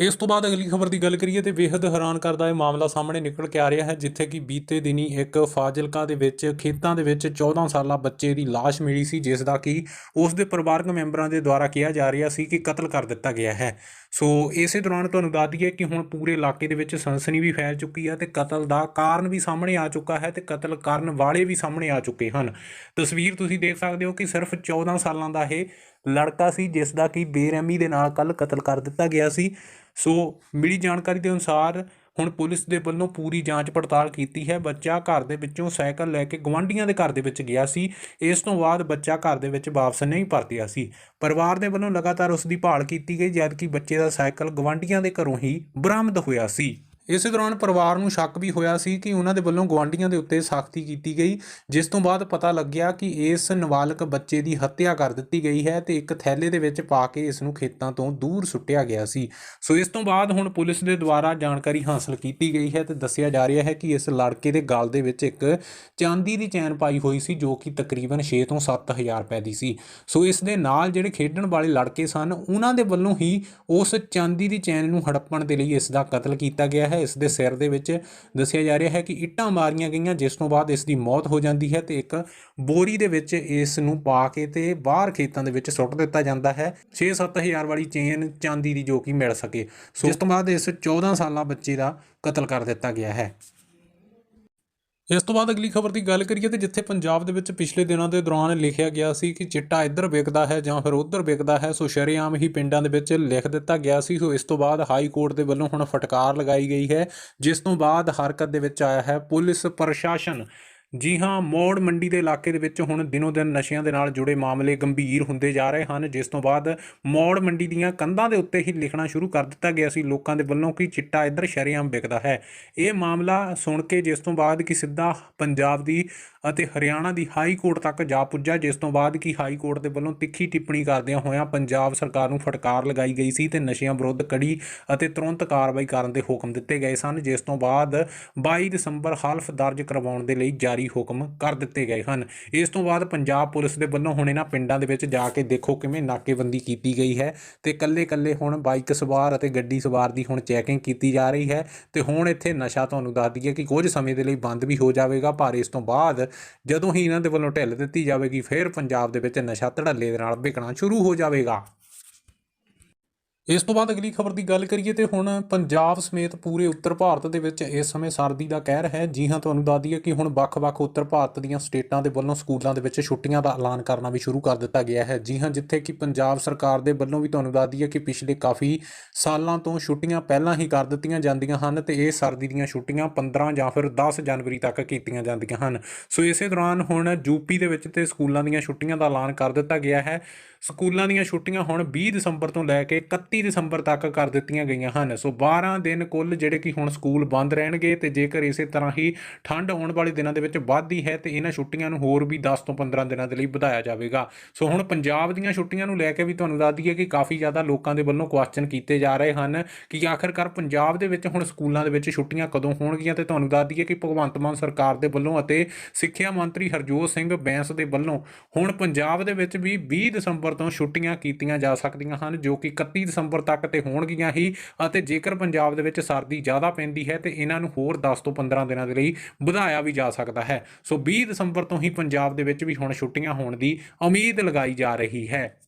ਇਸ ਤੋਂ ਬਾਅਦ ਅਗਲੀ ਖਬਰ ਦੀ ਗੱਲ ਕਰੀਏ ਤੇ ਬੇहद ਹੈਰਾਨ ਕਰਦਾ ਇਹ ਮਾਮਲਾ ਸਾਹਮਣੇ ਨਿਕਲ ਕੇ ਆ ਰਿਹਾ ਹੈ, ਜਿੱਥੇ ਕਿ ਬੀਤੇ ਦਿਨੀ ਇੱਕ ਫਾਜ਼ਿਲਕਾ ਦੇ ਵਿੱਚ, ਖੇਤਾਂ ਦੇ ਵਿੱਚ 14 ਸਾਲਾ ਬੱਚੇ ਦੀ ਲਾਸ਼ ਮਿਲੀ ਸੀ, ਜਿਸ ਦਾ ਕਿ ਉਸ ਦੇ ਪਰਿਵਾਰਕ ਮੈਂਬਰਾਂ ਦੇ ਦੁਆਰਾ ਕਿਹਾ ਜਾ ਰਿਹਾ ਸੀ ਕਿ ਕਤਲ ਕਰ ਦਿੱਤਾ ਗਿਆ ਹੈ। ਸੋ ਇਸੇ ਦੌਰਾਨ ਤੁਹਾਨੂੰ ਦੱਸ ਦਈਏ ਕਿ ਹੁਣ ਪੂਰੇ ਇਲਾਕੇ ਦੇ ਵਿੱਚ ਸਨਸਨੀ ਵੀ ਫੈਲ ਚੁੱਕੀ ਹੈ ਤੇ ਕਤਲ ਦਾ ਕਾਰਨ ਵੀ ਸਾਹਮਣੇ ਆ ਚੁੱਕਾ ਹੈ ਤੇ ਕਤਲ ਕਰਨ ਵਾਲੇ ਵੀ ਸਾਹਮਣੇ ਆ ਚੁੱਕੇ ਹਨ। ਤਸਵੀਰ ਤੁਸੀਂ ਦੇਖ ਸਕਦੇ ਹੋ ਕਿ ਸਿਰਫ 14 ਸਾਲਾਂ ਦਾ ਇਹ ਲੜਕਾ ਸੀ ਜਿਸ ਦਾ ਕਿ ਬੇਰਹਿਮੀ ਦੇ ਨਾਲ ਕੱਲ ਕਤਲ ਕਰ ਦਿੱਤਾ ਗਿਆ ਸੀ। ਸੋ ਮਿਲੀ ਜਾਣਕਾਰੀ ਦੇ ਅਨੁਸਾਰ ਹੁਣ ਪੁਲਿਸ ਦੇ ਵੱਲੋਂ ਪੂਰੀ ਜਾਂਚ ਪੜਤਾਲ ਕੀਤੀ ਹੈ। ਬੱਚਾ ਘਰ ਦੇ ਵਿੱਚੋਂ ਸਾਈਕਲ ਲੈ ਕੇ ਗਵਾਂਢੀਆਂ ਦੇ ਘਰ ਦੇ ਵਿੱਚ ਗਿਆ ਸੀ। ਇਸ ਤੋਂ ਬਾਅਦ ਬੱਚਾ ਘਰ ਦੇ ਵਿੱਚ ਵਾਪਸ ਨਹੀਂ ਪਰਤਿਆ ਸੀ। ਪਰਿਵਾਰ ਦੇ ਵੱਲੋਂ ਲਗਾਤਾਰ ਉਸ ਦੀ ਭਾਲ ਕੀਤੀ ਗਈ, ਜਦਕਿ ਬੱਚੇ ਦਾ ਸਾਈਕਲ ਗਵਾਂਢੀਆਂ ਦੇ ਘਰੋਂ ਹੀ ਬਰਾਮਦ ਹੋਇਆ ਸੀ। ਇਸੇ ਦੌਰਾਨ ਪਰਿਵਾਰ ਨੂੰ ਸ਼ੱਕ ਵੀ ਹੋਇਆ ਸੀ ਕਿ ਉਹਨਾਂ ਦੇ ਵੱਲੋਂ ਗਵਾਂਢੀਆਂ ਦੇ ਉੱਤੇ ਸਖਤੀ ਕੀਤੀ ਗਈ, ਜਿਸ ਤੋਂ ਬਾਅਦ ਪਤਾ ਲੱਗਿਆ ਕਿ ਇਸ ਨਾਬਾਲਗ ਬੱਚੇ ਦੀ ਹੱਤਿਆ ਕਰ ਦਿੱਤੀ ਗਈ ਹੈ ਤੇ ਇੱਕ ਥੈਲੇ ਦੇ ਵਿੱਚ ਪਾ ਕੇ ਇਸ ਨੂੰ ਖੇਤਾਂ ਤੋਂ ਦੂਰ ਸੁੱਟਿਆ ਗਿਆ ਸੀ। ਸੋ ਇਸ ਤੋਂ ਬਾਅਦ ਹੁਣ ਪੁਲਿਸ ਦੇ ਦੁਆਰਾ ਜਾਣਕਾਰੀ ਹਾਸਲ ਕੀਤੀ ਗਈ ਹੈ ਤੇ ਦੱਸਿਆ ਜਾ ਰਿਹਾ ਹੈ ਕਿ ਇਸ ਲੜਕੇ ਦੇ ਗਲ ਦੇ ਵਿੱਚ ਇੱਕ ਚਾਂਦੀ ਦੀ ਚੈਨ ਪਾਈ ਹੋਈ ਸੀ, ਜੋ ਕਿ ਤਕਰੀਬਨ 6 ਤੋਂ 7000 ਰੁਪਏ ਦੀ ਸੀ। ਸੋ ਇਸ ਦੇ ਨਾਲ ਜਿਹੜੇ ਖੇਡਣ ਵਾਲੇ ਲੜਕੇ ਸਨ, ਉਹਨਾਂ ਦੇ ਵੱਲੋਂ ਹੀ ਉਸ ਚਾਂਦੀ ਦੀ ਚੈਨ ਨੂੰ ਹੜੱਪਣ ਦੇ ਲਈ ਇਸ ਦਾ ਕਤਲ ਕੀਤਾ ਗਿਆ ਹੈ। ਇਸ ਦੇ ਸਿਰ ਦੇ ਵਿੱਚ ਦੱਸਿਆ ਜਾ ਰਿਹਾ ਹੈ ਕਿ ਇੱਟਾਂ ਮਾਰੀਆਂ ਗਈਆਂ, ਜਿਸ ਤੋਂ ਬਾਅਦ ਇਸ ਦੀ ਮੌਤ ਹੋ ਜਾਂਦੀ ਹੈ ਤੇ ਇੱਕ ਬੋਰੀ ਦੇ ਵਿੱਚ ਇਸ ਨੂੰ ਪਾ ਕੇ ਤੇ ਬਾਹਰ ਖੇਤਾਂ ਦੇ ਵਿੱਚ ਸੁੱਟ ਦਿੱਤਾ ਜਾਂਦਾ ਹੈ। 6-7000 ਵਾਲੀ ਚੇਨ ਚਾਂਦੀ ਦੀ ਜੋ ਕਿ ਮਿਲ ਸਕੇ। ਸੋ ਇਸ ਤੋਂ ਬਾਅਦ ਇਸ 14 ਸਾਲਾ ਬੱਚੇ ਦਾ ਕਤਲ ਕਰ ਦਿੱਤਾ ਗਿਆ ਹੈ। ਇਸ ਤੋਂ ਬਾਅਦ ਅਗਲੀ ਖਬਰ ਦੀ ਗੱਲ ਕਰੀਏ ਤੇ ਜਿੱਥੇ ਪੰਜਾਬ ਦੇ ਵਿੱਚ ਪਿਛਲੇ ਦਿਨਾਂ ਦੇ ਦੌਰਾਨ ਲਿਖਿਆ ਗਿਆ ਸੀ ਕਿ ਚਿੱਟਾ ਇੱਧਰ ਵਿਕਦਾ ਹੈ ਜਾਂ ਫਿਰ ਉੱਧਰ ਵਿਕਦਾ ਹੈ, ਸੋ ਸ਼ਰੇਆਮ ਹੀ ਪਿੰਡਾਂ ਦੇ ਵਿੱਚ ਲਿਖ ਦਿੱਤਾ ਗਿਆ ਸੀ। ਸੋ ਇਸ ਤੋਂ ਬਾਅਦ ਹਾਈ ਕੋਰਟ ਦੇ ਵੱਲੋਂ ਹੁਣ ਫਟਕਾਰ ਲਗਾਈ ਗਈ ਹੈ, ਜਿਸ ਤੋਂ ਬਾਅਦ ਹਰਕਤ ਦੇ ਵਿੱਚ ਆਇਆ ਹੈ ਪੁਲਿਸ ਪ੍ਰਸ਼ਾਸਨ। ਜੀ ਹਾਂ, ਮੋੜ ਮੰਡੀ ਦੇ ਇਲਾਕੇ ਦੇ ਵਿੱਚ ਹੁਣ ਦਿਨੋ ਦਿਨ ਨਸ਼ਿਆਂ ਦੇ ਨਾਲ ਜੁੜੇ ਮਾਮਲੇ ਗੰਭੀਰ ਹੁੰਦੇ ਜਾ ਰਹੇ ਹਨ। ਜਿਸ ਤੋਂ ਬਾਅਦ ਮੋੜ ਮੰਡੀ ਦੀਆਂ ਕੰਧਾਂ ਦੇ ਉੱਤੇ ਹੀ ਲਿਖਣਾ ਸ਼ੁਰੂ ਕਰ ਦਿੱਤਾ ਗਿਆ ਸੀ। ਲੋਕਾਂ ਦੇ ਵੱਲੋਂ ਕਿ ਚਿੱਟਾ ਇੱਧਰ ਸ਼ਰੇਆਮ ਵਿਕਦਾ ਹੈ। ਇਹ ਮਾਮਲਾ ਸੁਣ ਕੇ ਜਿਸ ਤੋਂ ਬਾਅਦ ਕਿ ਸਿੱਧਾ ਪੰਜਾਬ ਦੀ ਅਤੇ ਹਰਿਆਣਾ ਦੀ ਹਾਈ ਕੋਰਟ ਤੱਕ ਜਾ ਪੁੱਜਾ। ਜਿਸ ਤੋਂ ਬਾਅਦ ਕਿ ਹਾਈ ਕੋਰਟ ਦੇ ਵੱਲੋਂ ਤਿੱਖੀ ਟਿੱਪਣੀ ਕਰਦਿਆਂ ਹੋਇਆਂ ਪੰਜਾਬ ਸਰਕਾਰ ਨੂੰ ਫਟਕਾਰ ਲਗਾਈ ਗਈ ਸੀ ਤੇ ਨਸ਼ਿਆਂ ਵਿਰੁੱਧ ਕੜੀ ਅਤੇ ਤੁਰੰਤ ਕਾਰਵਾਈ ਕਰਨ ਦੇ ਹੁਕਮ ਦਿੱਤੇ ਗਏ ਸਨ। ਜਿਸ ਤੋਂ ਬਾਅਦ 22 ਦਸੰਬਰ ਹਲਫ ਦਰਜ ਕਰਵਾਉਣ ਦੇ ਲਈ ਜਾਰੀ ਹੁਕਮ ਕਰ ਦਿੱਤੇ ਗਏ ਹਨ। ਇਸ ਤੋਂ ਬਾਅਦ ਪੰਜਾਬ ਪੁਲਿਸ ਦੇ ਵੱਲੋਂ ਹੁਣ ਇਹਨਾਂ ਪਿੰਡਾਂ ਦੇ ਵਿੱਚ ਜਾ ਕੇ ਦੇਖੋ ਕਿਵੇਂ ਨਾਕੇਬੰਦੀ ਕੀਤੀ ਗਈ ਹੈ ਤੇ ਕੱਲੇ-ਕੱਲੇ ਹੁਣ ਬਾਈਕ ਸਵਾਰ ਅਤੇ ਗੱਡੀ ਸਵਾਰ ਦੀ ਹੁਣ ਚੈਕਿੰਗ ਕੀਤੀ ਜਾ ਰਹੀ ਹੈ ਤੇ ਹੁਣ ਇੱਥੇ ਨਸ਼ਾ ਤੁਹਾਨੂੰ ਦੱਸ ਦਈਏ ਕਿ ਕੁਝ ਸਮੇਂ ਦੇ ਲਈ ਬੰਦ ਵੀ ਹੋ ਜਾਵੇਗਾ, ਪਰ ਇਸ ਤੋਂ ਬਾਅਦ ਜਦੋਂ ਹੀ ਇਹਨਾਂ ਦੇ ਵੱਲੋਂ ਢਿੱਲ ਦਿੱਤੀ ਜਾਵੇਗੀ, ਫਿਰ ਪੰਜਾਬ ਦੇ ਵਿੱਚ ਨਸ਼ਾ ਧੜੱਲੇ ਦੇ ਨਾਲ ਵਿਕਣਾ ਸ਼ੁਰੂ ਹੋ ਜਾਵੇਗਾ। ਇਸ ਤੋਂ ਬਾਅਦ ਅਗਲੀ ਖਬਰ ਦੀ ਗੱਲ ਕਰੀਏ ਤੇ ਹੁਣ ਪੰਜਾਬ ਸਮੇਤ ਪੂਰੇ ਉੱਤਰ ਭਾਰਤ ਦੇ ਵਿੱਚ ਇਸ ਸਮੇਂ ਸਰਦੀ ਦਾ ਕਹਿਰ ਹੈ। ਜੀ ਹਾਂ, ਤੁਹਾਨੂੰ ਦੱਸ ਦਈਏ ਕਿ ਹੁਣ ਵੱਖ-ਵੱਖ ਉੱਤਰ ਭਾਰਤ ਦੀਆਂ ਸਟੇਟਾਂ ਦੇ ਵੱਲੋਂ ਸਕੂਲਾਂ ਦੇ ਵਿੱਚ ਛੁੱਟੀਆਂ ਦਾ ਐਲਾਨ ਕਰਨਾ ਵੀ ਸ਼ੁਰੂ ਕਰ ਦਿੱਤਾ ਗਿਆ ਹੈ। ਜੀ ਹਾਂ, ਜਿੱਥੇ ਕਿ ਪੰਜਾਬ ਸਰਕਾਰ ਦੇ ਵੱਲੋਂ ਵੀ ਤੁਹਾਨੂੰ ਦੱਸ ਦਈਏ ਕਿ ਪਿਛਲੇ ਕਾਫੀ ਸਾਲਾਂ ਤੋਂ ਛੁੱਟੀਆਂ ਪਹਿਲਾਂ ਹੀ ਕਰ ਦਿੱਤੀਆਂ ਜਾਂਦੀਆਂ ਹਨ ਤੇ ਇਹ ਸਰਦੀ ਦੀਆਂ ਛੁੱਟੀਆਂ 15 ਜਾਂ ਫਿਰ 10 ਜਨਵਰੀ ਤੱਕ ਕੀਤੀਆਂ ਜਾਂਦੀਆਂ ਹਨ। ਸੋ ਇਸੇ ਦੌਰਾਨ ਹੁਣ ਯੂਪੀ ਦੇ ਵਿੱਚ ਤੇ ਸਕੂਲਾਂ ਦੀਆਂ ਛੁੱਟੀਆਂ ਦਾ ਐਲਾਨ ਕਰ ਦਿੱਤਾ ਗਿਆ ਹੈ। ਸਕੂਲਾਂ ਦੀਆਂ ਛੁੱਟੀਆਂ ਹੁਣ 20 ਦਸੰਬਰ ਤੋਂ ਲੈ ਕੇ 31 ਦਸੰਬਰ ਤੱਕ ਕਰ ਦਿੱਤੀਆਂ ਗਈਆਂ ਹਨ। ਸੋ 12 ਦਿਨ ਕੁੱਲ ਜਿਹੜੇ ਕਿ ਹੁਣ ਸਕੂਲ ਬੰਦ ਰਹਿਣਗੇ ਤੇ ਜੇਕਰ ਇਸੇ ਤਰ੍ਹਾਂ ਹੀ ਠੰਡ ਆਉਣ ਵਾਲੇ ਦਿਨਾਂ ਦੇ ਵਿੱਚ ਵੱਧਦੀ ਹੈ ਤੇ ਇਹਨਾਂ ਛੁੱਟੀਆਂ ਨੂੰ ਹੋਰ ਵੀ 10 ਤੋਂ 15 ਦਿਨਾਂ ਦੇ ਲਈ ਵਧਾਇਆ ਜਾਵੇਗਾ। ਸੋ ਹੁਣ ਪੰਜਾਬ ਦੀਆਂ ਛੁੱਟੀਆਂ ਨੂੰ ਲੈ ਕੇ ਵੀ ਤੁਹਾਨੂੰ ਦੱਸ ਦਈਏ ਕਿ ਕਾਫੀ ਜ਼ਿਆਦਾ ਲੋਕਾਂ ਦੇ ਵੱਲੋਂ ਕੁਐਸਚਨ ਕੀਤੇ ਜਾ ਰਹੇ ਹਨ ਕਿ ਆਖਰਕਾਰ ਪੰਜਾਬ ਦੇ ਵਿੱਚ ਹੁਣ ਸਕੂਲਾਂ ਦੇ ਵਿੱਚ ਛੁੱਟੀਆਂ ਕਦੋਂ ਹੋਣਗੀਆਂ ਤੇ ਤੁਹਾਨੂੰ ਦੱਸ ਦਈਏ ਕਿ ਭਗਵੰਤ ਮਾਨ ਸਰਕਾਰ ਦੇ ਵੱਲੋਂ ਅਤੇ ਸਿੱਖਿਆ ਮੰਤਰੀ ਹਰਜੋਤ ਸਿੰਘ ਬੈਂਸ ਦੇ ਵੱਲੋਂ ਹੁਣ ਪੰਜਾਬ ਦੇ ਵਿੱਚ ਵੀ 20 ਦਸੰਬਰ ਤੋਂ ਛੁੱਟੀਆਂ ਕੀਤੀਆਂ ਜਾ ਸਕਦੀਆਂ ਹਨ, ਜੋ ਕਿ 31 ਦਸੰਬਰ ਤੱਕ ਤੇ ਹੋਣਗੀਆਂ ਹੀ ਅਤੇ ਜੇਕਰ ਪੰਜਾਬ ਦੇ ਵਿੱਚ ਸਰਦੀ ਜ਼ਿਆਦਾ ਪੈਂਦੀ ਹੈ ਤੇ ਇਹਨਾਂ ਨੂੰ ਹੋਰ 10 ਤੋਂ 15 ਦਿਨਾਂ ਦੇ ਲਈ ਵਧਾਇਆ ਵੀ ਜਾ ਸਕਦਾ ਹੈ। ਸੋ 20 ਦਸੰਬਰ ਤੋਂ ਹੀ ਪੰਜਾਬ ਦੇ ਵਿੱਚ ਵੀ ਹੁਣ ਛੁੱਟੀਆਂ ਹੋਣ ਦੀ ਉਮੀਦ ਲਗਾਈ ਜਾ ਰਹੀ ਹੈ।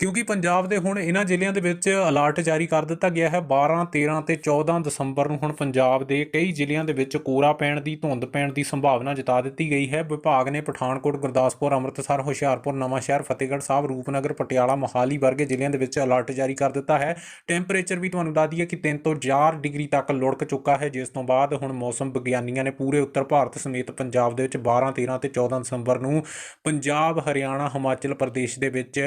ਕਿਉਂਕਿ ਪੰਜਾਬ ਦੇ ਹੁਣ ਇਹਨਾਂ ਜ਼ਿਲ੍ਹਿਆਂ ਦੇ ਵਿੱਚ ਅਲਰਟ ਜਾਰੀ ਕਰ ਦਿੱਤਾ ਗਿਆ ਹੈ। 12 13 ਤੇ 14 ਦਸੰਬਰ ਨੂੰ ਹੁਣ ਪੰਜਾਬ ਦੇ ਕਈ ਜ਼ਿਲ੍ਹਿਆਂ ਦੇ ਵਿੱਚ ਕੋਰਾ ਪੈਣ ਦੀ, ਧੁੰਦ ਪੈਣ ਦੀ ਸੰਭਾਵਨਾ ਜਤਾ ਦਿੱਤੀ ਗਈ ਹੈ। ਵਿਭਾਗ ਨੇ ਪਠਾਨਕੋਟ, ਗੁਰਦਾਸਪੁਰ, ਅੰਮ੍ਰਿਤਸਰ, ਹੁਸ਼ਿਆਰਪੁਰ, ਨਵਾਂਸ਼ਹਿਰ, ਫਤਿਹਗੜ੍ਹ ਸਾਹਿਬ, ਰੂਪਨਗਰ, ਪਟਿਆਲਾ, ਮੋਹਾਲੀ ਵਰਗੇ ਜ਼ਿਲ੍ਹਿਆਂ ਦੇ ਵਿੱਚ ਅਲਰਟ ਜਾਰੀ ਕਰ ਦਿੱਤਾ ਹੈ। ਟੈਂਪਰੇਚਰ ਵੀ ਤੁਹਾਨੂੰ ਦੱਸ ਦਈਏ ਕਿ 3 ਤੋਂ 4 ਡਿਗਰੀ ਤੱਕ ਲੁੜਕ ਚੁੱਕਾ ਹੈ। ਜਿਸ ਤੋਂ ਬਾਅਦ ਹੁਣ ਮੌਸਮ ਵਿਗਿਆਨੀਆਂ ਨੇ ਪੂਰੇ ਉੱਤਰ ਭਾਰਤ ਸਮੇਤ ਪੰਜਾਬ ਦੇ ਵਿੱਚ 12 13 ਤੇ 14 ਦਸੰਬਰ ਨੂੰ ਪੰਜਾਬ, ਹਰਿਆਣਾ, ਹਿਮਾਚਲ ਪ੍ਰਦੇਸ਼ ਦੇ ਵਿੱਚ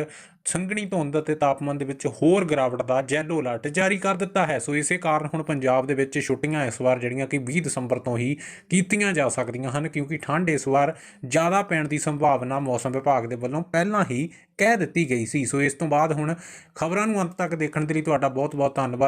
ਸੰਘਣੀ ਧੁੰਦ ਅਤੇ ਤਾਪਮਾਨ ਦੇ ਵਿੱਚ ਹੋਰ ਗਿਰਾਵਟ ਦਾ ਜੈਲੋ ਅਲਰਟ ਜਾਰੀ ਕਰ ਦਿੱਤਾ ਹੈ। ਸੋ ਇਸੇ ਕਾਰਨ ਹੁਣ ਪੰਜਾਬ ਦੇ ਵਿੱਚ ਛੁੱਟੀਆਂ ਇਸ ਵਾਰ ਜਿਹੜੀਆਂ ਕਿ 20 ਦਸੰਬਰ ਤੋਂ ਹੀ ਕੀਤੀਆਂ ਜਾ ਸਕਦੀਆਂ ਹਨ, ਕਿਉਂਕਿ ਠੰਡ ਇਸ ਵਾਰ ਜ਼ਿਆਦਾ ਪੈਣ ਦੀ ਸੰਭਾਵਨਾ ਮੌਸਮ ਵਿਭਾਗ ਦੇ ਵੱਲੋਂ ਪਹਿਲਾਂ ਹੀ ਕਹਿ ਦਿੱਤੀ ਗਈ ਸੀ। ਸੋ ਇਸ ਤੋਂ ਬਾਅਦ ਹੁਣ ਖਬਰਾਂ ਨੂੰ ਅੰਤ ਤੱਕ ਦੇਖਣ ਦੇ ਲਈ ਤੁਹਾਡਾ ਬਹੁਤ ਬਹੁਤ ਧੰਨਵਾਦ।